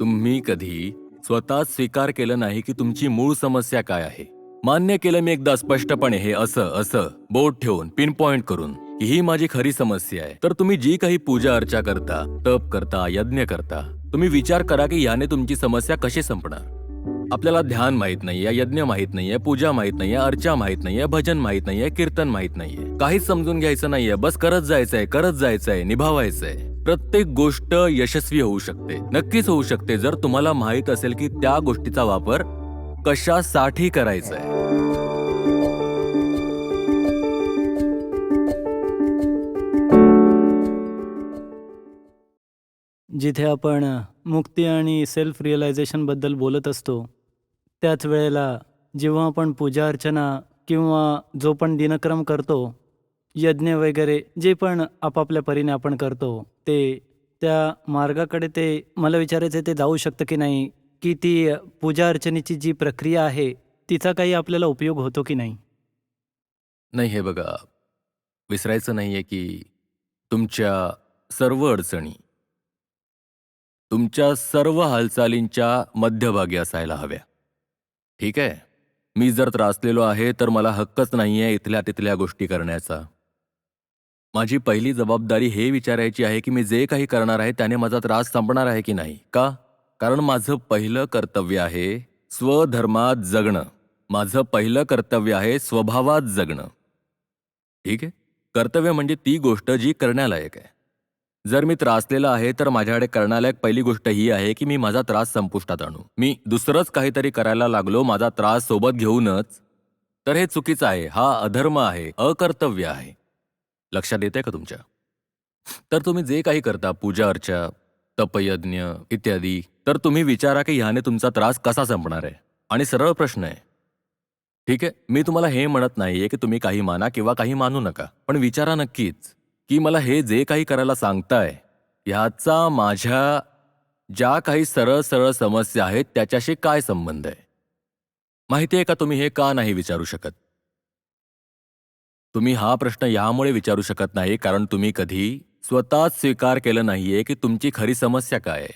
तुम्ही कधी स्वतः स्वीकार केलं नाही की तुमची मूळ समस्या काय आहे? मान्य केलं मी एकदा स्पष्टपणे हे असं असं बोट ठेवून पिन पॉइंट करून की ही माझी खरी समस्या आहे. तर तुम्ही जी काही पूजा अर्चा करता तप करता यज्ञ करता तुम्ही विचार करा की याने तुमची समस्या कशी संपणार? आपल्याला ध्यान माहीत नाहीये यज्ञ माहीत नाहीये पूजा माहीत नाहीये अर्चा माहीत नाहीये भजन माहीत नाहीये कीर्तन माहीत नाहीये. काहीच समजून घ्यायचं नाहीये. बस करत जायचंय करत जायचंय निभावायचंय. प्रत्येक गोष्ट यशस्वी होऊ शकते. नक्कीच होऊ शकते जर तुम्हाला माहीत असेल की त्या गोष्टीचा वापर कशासाठी करायचा आहे जिथे आपण मुक्ती आणि सेल्फ रिअलायझेशनबद्दल बोलत असतो त्याच वेळेला जेव्हा आपण पूजा अर्चना किंवा जो पण दिनक्रम करतो यज्ञ वगैरे जे पण आपापल्या परीने आपण करतो ते त्या मार्गाकडे ते मला विचारायचं ते जाऊ शकतं की नाही? की ती पूजा अर्चनेची जी प्रक्रिया आहे तिचा काही आपल्याला उपयोग होतो की नाही? नाही हे बघा. विसरायचं नाहीये की तुमच्या सर्व अडचणी तुमच्या सर्व हालचालींच्या मध्यभागी असायला हव्या. ठीक आहे? मी जर त्रासलेलो आहे तर मला हक्कच नाहीये इथल्या तिथल्या गोष्टी करण्याचा. माझी पहिली जबाबदारी हे विचारायची आहे की मी जे काही करणार आहे त्याने माझा त्रास संपणार आहे की नाही? का? कारण माझं पहिलं कर्तव्य आहे स्वधर्मात जगणं. माझं पहिलं कर्तव्य आहे स्वभावात जगणं. ठीक आहे? कर्तव्य म्हणजे ती गोष्ट जी करण्यालायक आहे. जर मी त्रासलेला आहे तर माझ्याकडे करण्यालायक पहिली गोष्ट ही आहे की मी माझा त्रास संपुष्टात आणू. मी दुसरंच काहीतरी करायला लागलो माझा त्रास सोबत घेऊनच. तर हे चुकीचं आहे. हा अधर्म आहे. अकर्तव्य आहे. लक्षात येते का तुमच्या? तर तुम्ही जे काही करता पूजा अर्चा तपयज्ञ इत्यादी तर तुम्ही विचारा की ह्याने तुमचा त्रास कसा संपणार आहे? आणि सरळ प्रश्न आहे. ठीक आहे मी तुम्हाला हे म्हणत नाहीये की तुम्ही काही माना किंवा काही मानू नका. पण विचारा नक्कीच की मला हे जे काही करायला सांगताय ह्याचा माझ्या ज्या काही सरळ सरळ समस्या आहेत त्याच्याशी काय संबंध आहे? माहिती आहे का तुम्ही हे का नाही विचारू शकत? तुम्ही हा प्रश्न यामुळे विचारू शकत नाही कारण तुम्ही कधी स्वतःच स्वीकार केलं नाहीये की तुमची खरी समस्या काय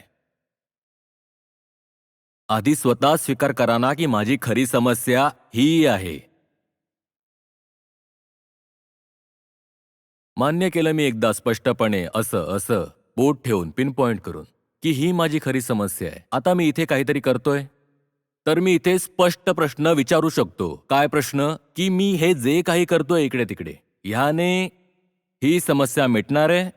आधी स्वतः स्वीकार करा ना की माझी खरी समस्या ही आहे. मान्य केलं मी एकदा स्पष्टपणे असं असं बोट ठेवून पिनपॉइंट करून की ही माझी खरी समस्या आहे. आता मी इथे काहीतरी करतोय. तर मी इथे स्पष्ट प्रश्न विचारू शकतो. काय प्रश्न? की मी हे जे काही करतोय इकडे तिकडे ह्याने ही समस्या मिटणार आहे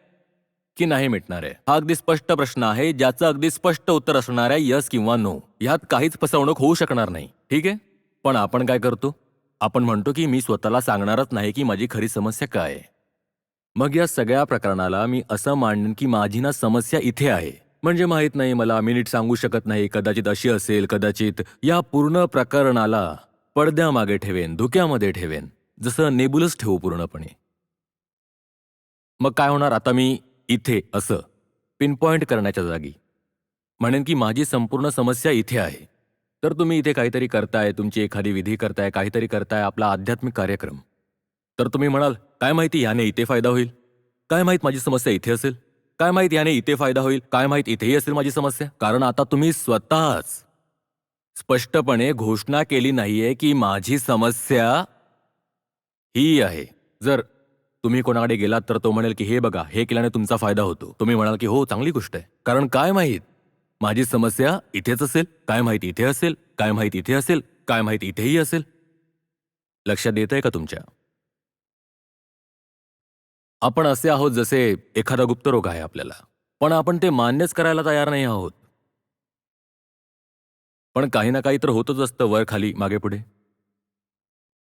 की नाही मिटणार आहे? हा अगदी स्पष्ट प्रश्न आहे ज्याचं अगदी स्पष्ट उत्तर असणार आहे यस किंवा नो यात काहीच फसवणूक होऊ शकणार नाही. ठीक आहे? पण आपण काय करतो? आपण म्हणतो की मी स्वतःला सांगणारच नाही की माझी खरी समस्या काय आहे. मग या सगळ्या प्रकरणाला मी असं मांडन की माझी ना समस्या इथे आहे. म्हणजे माहीत नाही मला मी नीट सांगू शकत नाही कदाचित अशी असेल कदाचित या पूर्ण प्रकरणाला पडद्यामागे ठेवेन धुक्यामध्ये ठेवेन जसं नेबुलच ठेवू पूर्णपणे. मग काय होणार? आता मी इथे असं पिनपॉइंट करण्याच्या जागी. म्हणेन की माझी संपूर्ण समस्या इथे आहे. तर तुम्ही इथे काहीतरी करताय तुमची एखादी विधी करताय काहीतरी करताय आपला आध्यात्मिक कार्यक्रम. तर तुम्ही म्हणाल काय माहिती याने इथे फायदा होईल? काय माहीत माझी समस्या इथे असेल? काय माहीत याने इथे फायदा होईल? काय माहीत इथेही असेल माझी समस्या? कारण आता तुम्ही स्वतःच स्पष्टपणे घोषणा केली नाहीये की माझी समस्या ही आहे. जर तुम्ही कोणाकडे गेलात तर तो म्हणेल की हे बघा हे केल्याने तुमचा फायदा होतो. तुम्ही म्हणाल की हो चांगली गोष्ट आहे. कारण काय माहीत? माझी समस्या इथेच असेल? काय माहीत इथे असेल? काय माहीत इथे असेल? काय माहीत इथेही असेल? लक्षात येत आहे का तुमच्या? आपण असे आहोत जसे एखादा गुप्तरोग आहे आपल्याला. पण आपण ते मान्यच करायला तयार नाही आहोत. पण काही ना काही तर होतच असतं वर खाली मागे पुढे.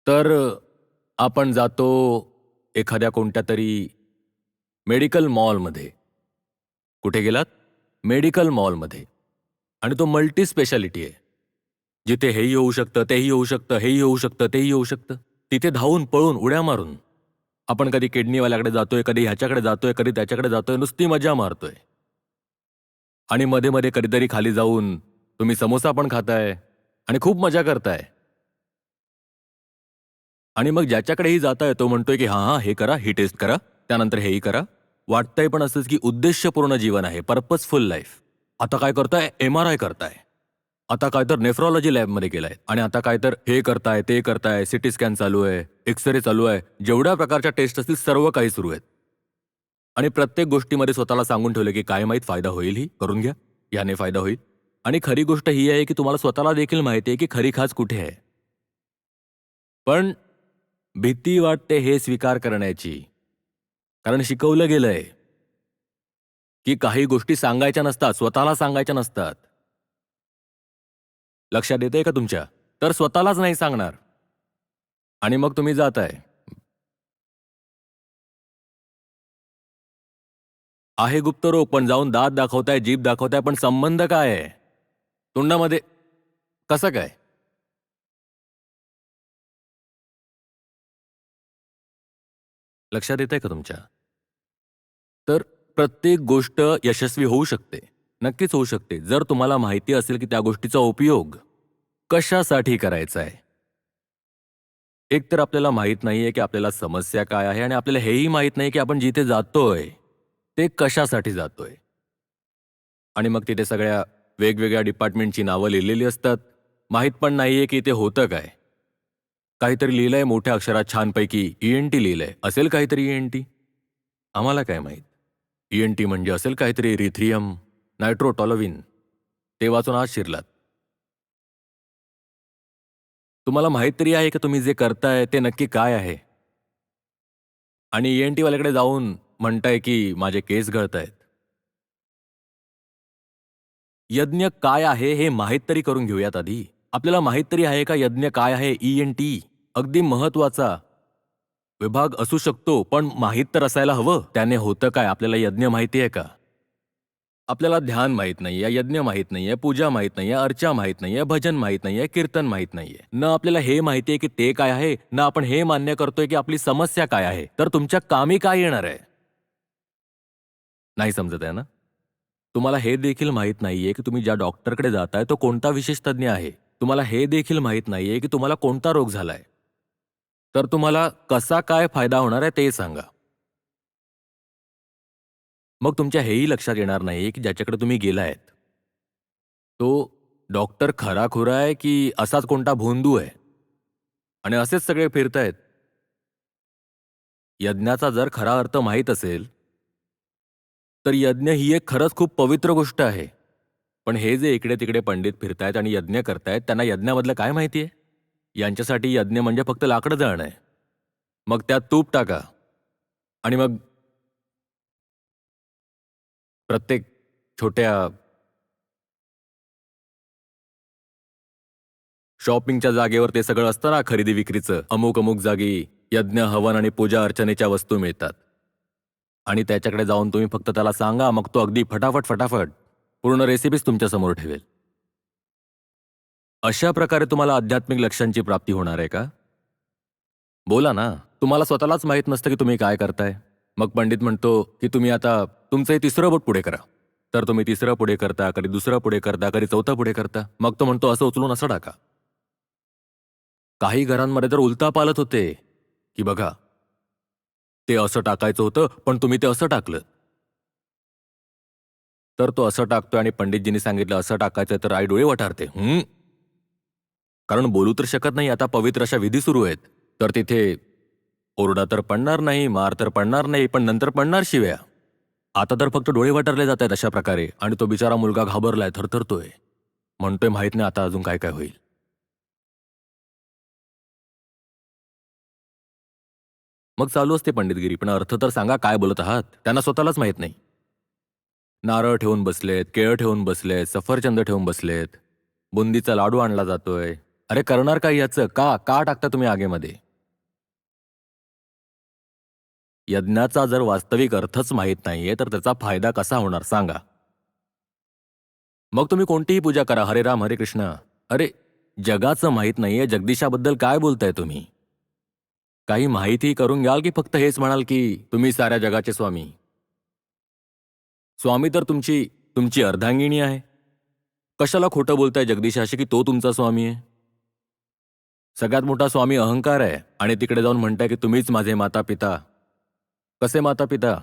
तर आपण जातो एखाद्या कोणत्या तरी मेडिकल मॉलमध्ये. कुठे गेलात? मेडिकल मॉलमध्ये. आणि तो मल्टी स्पेशालिटी आहे. जिथे हेही होऊ शकतं तेही होऊ शकतं हेही होऊ शकतं तेही होऊ शकतं. तिथे धावून पळून उड्या मारून. आपण कधी किडनीवाल्याकडे जातोय कधी ह्याच्याकडे जातोय कधी त्याच्याकडे जातोय नुसती मजा मारतोय. आणि मध्ये मध्ये कधीतरी खाली जाऊन तुम्ही समोसा पण खाताय आणि खूप मजा करताय. आणि मग ज्याच्याकडेही जाताय तो म्हणतोय की हां हां हे करा ही टेस्ट करा त्यानंतर हेही करा. वाटतंय पण असंच की उद्देशपूर्ण जीवन आहे पर्पजफुल लाईफ. आता काय करताय? एम आर आय करताय. आता काय तर नेफ्रॉलॉजी लॅबमध्ये गेलाय आणि आता काय तर हे करताय ते करताय सिटी स्कॅन चालू आहे एक्सरे चालू आहे. जेवढ्या प्रकारच्या टेस्ट असतील सर्व काही सुरू आहेत. आणि प्रत्येक गोष्टीमध्ये स्वतःला सांगून ठेवलं की काय माहीत फायदा होईल ही? करून घ्या. याने फायदा होईल. आणि खरी गोष्ट ही आहे की तुम्हाला स्वतःला देखील माहिती आहे की खरी खास कुठे आहे. पण भीती वाटते हे स्वीकार करण्याची. कारण शिकवलं गेलंय. की काही गोष्टी सांगायच्या नसतात स्वतःला सांगायच्या नसतात. लक्षात येते का तुमच्या? तर स्वतःलाच नाही सांगणार. आणि मग तुम्ही जात आहे गुप्त रोग पण जाऊन दात दाखवताय जीभ दाखवताय पण संबंध काय आहे? तोंडामध्ये कसं काय? लक्षात येत आहे का तुमच्या? तर प्रत्येक गोष्ट यशस्वी होऊ शकते. नक्कीच होऊ शकते. जर तुम्हाला माहिती असेल की त्या गोष्टीचा उपयोग कशासाठी करायचा आहे. एक तर आपल्याला माहीत नाहीये की आपल्याला समस्या काय आहे आणि आपल्याला हेही माहीत नाही की आपण जिथे जातोय ते कशासाठी जातोय. आणि मग तिथे सगळ्या वेगवेगळ्या डिपार्टमेंटची नावं लिहिलेली असतात. माहीत पण नाहीये की ते होतं काय. काहीतरी लिहिलंय मोठ्या अक्षरात छानपैकी ई एन टी लिहिलंय. असेल काहीतरी ई एन टी आम्हाला काय माहीत? एन टी म्हणजे असेल काहीतरी रिथियम नायट्रोटॉलोविन. ते वाचून आज शिरलात. तुम्हाला माहीत तरी आहे की तुम्ही जे करताय ते नक्की काय आहे? आणि एन टीवाल्याकडे जाऊन म्हणताय की माझे केस गळतायत. यज्ञ काय आहे हे माहीत तरी करून घेऊयात आधी. आपल्याला माहीत तरी आहे का यज्ञ काय आहे? ई एन टी अगदी महत्त्वाचा विभाग असू शकतो पण माहीत तर असायला हवं. त्याने होतं काय? आपल्याला यज्ञ माहिती आहे का? आपल्याला ध्यान माहीत नाहीये यज्ञ माहीत नाहीये पूजा माहीत नाहीये अर्चा माहीत नाहीये भजन माहीत नाहीये कीर्तन माहीत नाहीये. न आपल्याला हे माहितीये की ते काय आहे ना आपण हे मान्य करतोय की आपली समस्या काय आहे. तर तुमच्या कामी काय येणार आहे? नाही समजत आहे ना? तुम्हाला हे देखील माहीत नाहीये की तुम्ही ज्या डॉक्टरकडे जाताय तो कोणता विशेष तज्ज्ञ आहे? तुम्हाला हे देखील माहीत नाहीये की तुम्हाला कोणता रोग झालाय? तर तुम्हाला कसा काय फायदा होणार आहे ते सांगा. मग तुमच्या हेही लक्षात येणार नाही की ज्याच्याकडे तुम्ही गेलायत. तो डॉक्टर खराखुरा आहे की असाच कोणता भोंदू आहे? आणि असेच सगळे फिरतायत. यज्ञाचा जर खरा अर्थ माहीत असेल तर यज्ञ ही एक खरंच खूप पवित्र गोष्ट आहे. पण हे जे इकडे तिकडे पंडित फिरतायत आणि यज्ञ करतायत त्यांना यज्ञामधलं काय माहिती आहे? यांच्यासाठी यज्ञ म्हणजे फक्त लाकडं जळणं आहे. मग त्यात तूप टाका. आणि मग प्रत्येक छोट्या शॉपिंगच्या जागेवर ते सगळं असतं ना खरेदी विक्रीचं. अमुक अमुक जागी यज्ञ हवन आणि पूजा अर्चनेच्या वस्तू मिळतात. आणि त्याच्याकडे जाऊन तुम्ही फक्त त्याला सांगा मग तो अगदी फटाफट फटाफट पूर्ण रेसिपीज तुमच्यासमोर ठेवेल. अशा प्रकारे तुम्हाला आध्यात्मिक लक्ष्यांची प्राप्ती होणार आहे का? बोला ना. तुम्हाला स्वतःलाच माहीत नसतं की तुम्ही काय करताय. मग पंडित म्हणतो की तुम्ही आता तुमचं हे तिसरं बोट पुढे करा. तर तुम्ही तिसरं पुढे करता कधी दुसरं पुढे करता कधी चौथं पुढे करता. मग तो म्हणतो असं उचलून असं टाका. काही घरांमध्ये तर उलता पालत होते की बघा ते असं टाकायचं होतं पण तुम्ही ते असं टाकलं. तर तो असं टाकतोय आणि पंडितजींनी सांगितलं असं टाकायचं तर आई डोळे वठारते हम्म कारण बोलू तर शकत नाही आता पवित्र अशा विधी सुरू आहेत. तर तिथे ओरडा तर पडणार नाही मार तर पडणार नाही पण नंतर पडणार शिव्या. आता तर फक्त डोळे वाटरले जात आहेत अशा प्रकारे आणि तो बिचारा मुलगा घाबरलाय थरथरतोय. म्हणतोय माहीत नाही आता अजून काय काय होईल. मग चालू असते पंडितगिरी पण अर्थ तर सांगा काय बोलत आहात? त्यांना स्वतःलाच माहीत नाही. नारळ ठेवून बसलेत केळं ठेवून बसलेत सफरचंद ठेवून बसलेत. बुंदीचा लाडू आणला जातोय. अरे करणार काय याचं? का का टाकता तुम्ही आगेमध्ये? यज्ञाचा जर वास्तविक अर्थच माहीत नाहीये तर त्याचा फायदा कसा होणार सांगा. मग तुम्ही कोणतीही पूजा करा. हरे राम हरे कृष्ण. अरे जगाचं माहीत नाहीये जगदीशाबद्दल काय बोलताय तुम्ही? काही माहिती करून घ्याल की फक्त हेच म्हणाल की तुम्ही साऱ्या जगाचे स्वामी? स्वामी तर तुमची तुमची अर्धांगिणी आहे. कशाला खोटं बोलताय जगदीशाशी की तो तुमचा स्वामी आहे? सगळ्यात मोठा स्वामी अहंकार आहे आणि तिकडे जाऊन म्हणताय की तुम्हीच माझे माता पिता कसे माता पिता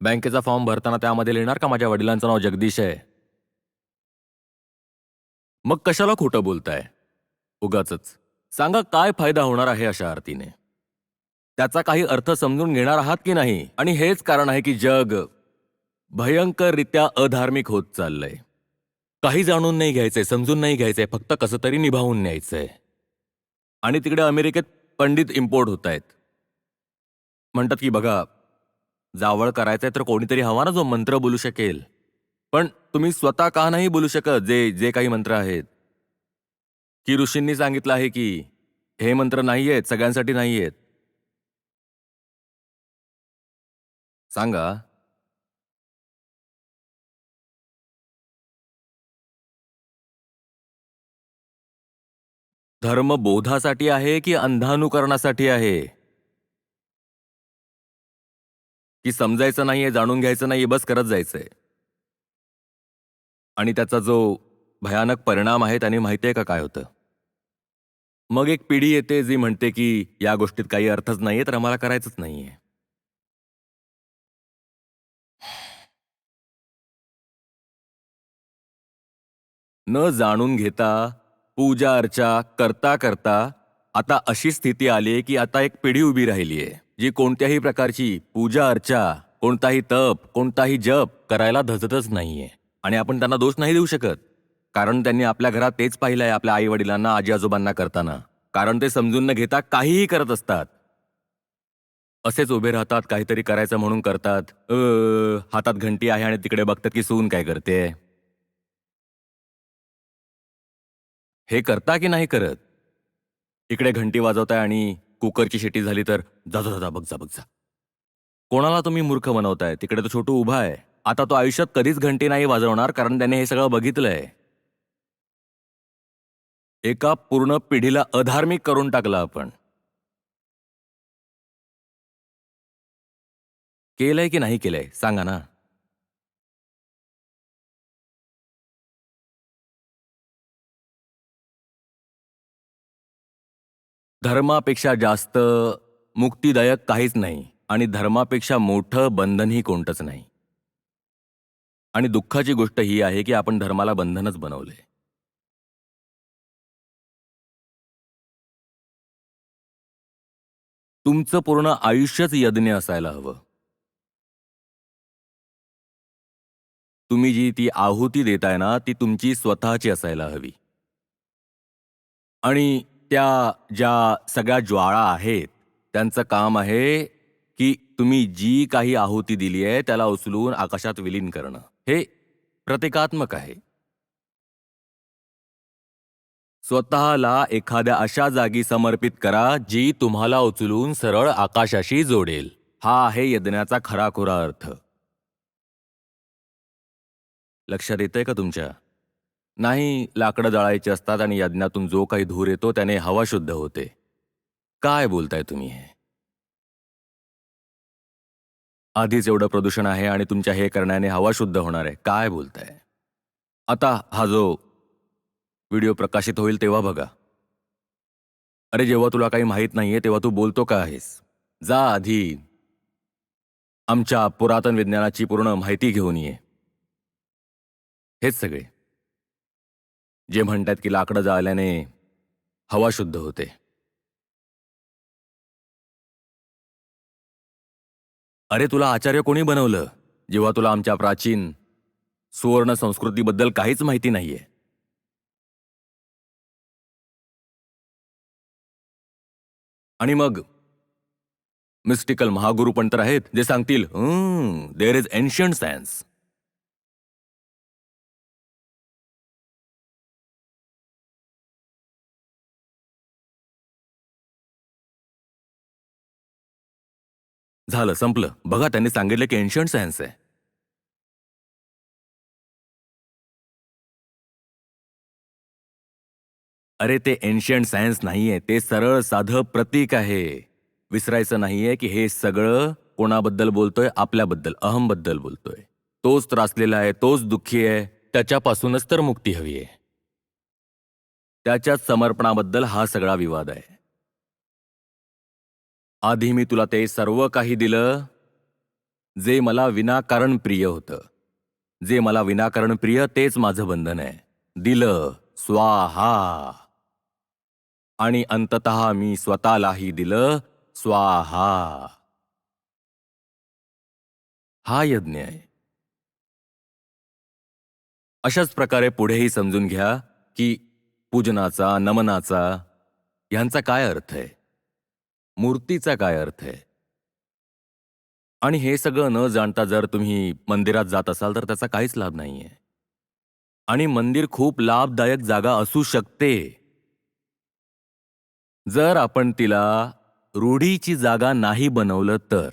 बँकेचा फॉर्म भरताना त्यामध्ये लिहिणार का माझ्या वडिलांचं नाव जगदीश आहे? मग कशाला खोटं बोलताय? उगाच सांगा काय फायदा होणार आहे अशा आरतीने? त्याचा काही अर्थ समजून घेणार आहात की नाही? आणि हेच कारण आहे की जग भयंकररित्या अधार्मिक होत चाललंय. काही जाणून नाही घ्यायचंय समजून नाही घ्यायचंय फक्त कसं तरी निभावून न्यायचंय. आणि तिकडे अमेरिकेत पंडित इम्पोर्ट होत आहेत म्हणतात की बघा जावळ करायचंय तर कोणीतरी हवा ना जो मंत्र बोलू शकेल. पण तुम्ही स्वतः का नाही बोलू शकत जे जे काही मंत्र आहेत? की ऋषींनी सांगितलं आहे की हे मंत्र नाही आहेत सगळ्यांसाठी नाही आहेत सांगा. धर्म बोधासाठी आहे की अंधानुकरणासाठी आहे? की समजायचं नाहीये जाणून घ्यायचं नाहीये बस करत जायचंय. आणि त्याचा जो भयानक परिणाम आहे त्याने माहिती आहे का काय होतं? मग एक पिढी येते जी म्हणते की या गोष्टीत काही अर्थच नाहीये तर आम्हाला करायचंच नाहीये. न जाणून घेता पूजा अर्चा करता करता आता अशी स्थिती आली की आता एक पिढी उभी राहिली आहे जी कोणत्याही प्रकारची पूजा अर्चा कोणताही तप कोणताही जप करायला धजतच नाहीये. आणि आपण त्यांना दोष नाही देऊ शकत. कारण त्यांनी आपल्या घरात तेच पाहिलंय आपल्या आई वडिलांना आजी आजोबांना करताना. कारण ते समजून न घेता काहीही करत असतात. असेच उभे राहतात काहीतरी करायचं म्हणून करतात. अ, हातात घंटी आहे आणि तिकडे बघतात की सून काय करते? हे करता की नाही करत? इकडे घंटी वाजवताय आणि कुकरची शेटी झाली तर जा जा जा, बघ जा बघ जा. कोणाला तुम्ही मूर्ख बनवताय? तिकडे तो छोटू उभा आहे. आता तो आयुष्यात कधीच घंटी नाही वाजवणार कारण त्याने हे सगळं बघितलंय. एका पूर्ण पिढीला अधार्मिक करून टाकलं आपण. केलंय की नाही केलंय? सांगा ना. धर्मापेक्षा जास्त मुक्तिदायक काहीच नाही आणि धर्मापेक्षा मोठं बंधनही कोणतंच नाही. आणि दुःखाची गोष्ट ही आहे की आपण धर्माला बंधनच बनवले. तुमचं पूर्ण आयुष्यच यज्ञ असायला हवं. तुम्ही जी ती आहुती देताय ना ती तुमची स्वतःची असायला हवी. आणि त्या ज्या सगळ्या ज्वाळा आहेत त्यांचं काम आहे की तुम्ही जी काही आहुती दिली आहे त्याला उचलून आकाशात विलीन करणं. हे प्रतिकात्मक आहे. स्वतःला एखाद्या अशा जागी समर्पित करा जी तुम्हाला उचलून सरळ आकाशाशी जोडेल. हा आहे यज्ञाचा खराखुरा अर्थ. लक्षात येतंय का तुमच्या? नाही लाकडं जळायची असतात आणि यज्ञातून जो काही धूर येतो त्याने हवा शुद्ध होते. काय बोलताय तुम्ही हे? आधीच एवढं प्रदूषण आहे आणि तुमच्या हे करण्याने हवा शुद्ध होणार आहे. काय बोलताय? आता हा जो व्हिडिओ प्रकाशित होईल तेव्हा बघा. अरे जेव्हा तुला काही माहीत नाहीये तेव्हा तू बोलतो का आहेस? जा आधी. आमच्या पुरातन विज्ञानाची पूर्ण माहिती घेऊन ये. हेच सगळे. जे म्हणतात की लाकडं जाळल्याने हवा शुद्ध होते. अरे तुला आचार्य कोणी बनवलं जेव्हा तुला आमच्या प्राचीन सुवर्ण संस्कृतीबद्दल काहीच माहिती नाहीये? आणि मग? मिस्टिकल महागुरु पण तर आहेत जे सांगतील देर इज एन्शियंट सायन्स झालं संपलं. बघा त्यांनी सांगितलं की एन्शियंट सायन्स आहे. अरे ते एन्शियंट सायन्स नाहीये. ते सरळ साधं प्रतीक आहे. विसरायचं नाहीये की हे सगळं कोणाबद्दल बोलतोय? आपल्याबद्दल अहमबद्दल बोलतोय. तोच त्रासलेला आहे तोच दुःखी आहे. त्याच्यापासूनच तर मुक्ती हवी आहे. त्याच्याच समर्पणाबद्दल हा सगळा विवाद आहे. आधी मी तुला ते सर्व काही दिलं जे मला विनाकारण प्रिय होतं. जे मला विनाकारण प्रिय तेच माझं बंधन आहे. दिलं स्वाहा. आणि अंतत मी स्वतःलाही दिलं स्वाहा. हा यज्ञ आहे. अशाच प्रकारे पुढेही समजून घ्या की पूजनाचा नमनाचा ह्यांचा काय अर्थ आहे? मूर्तीचा काय अर्थ आहे? आणि हे सगळं न जाणता जर तुम्ही मंदिरात जात असाल तर त्याचा काहीच लाभ नाहीये. आणि मंदिर खूप लाभदायक जागा असू शकते. जर आपण तिला रूढीची जागा नाही बनवलं तर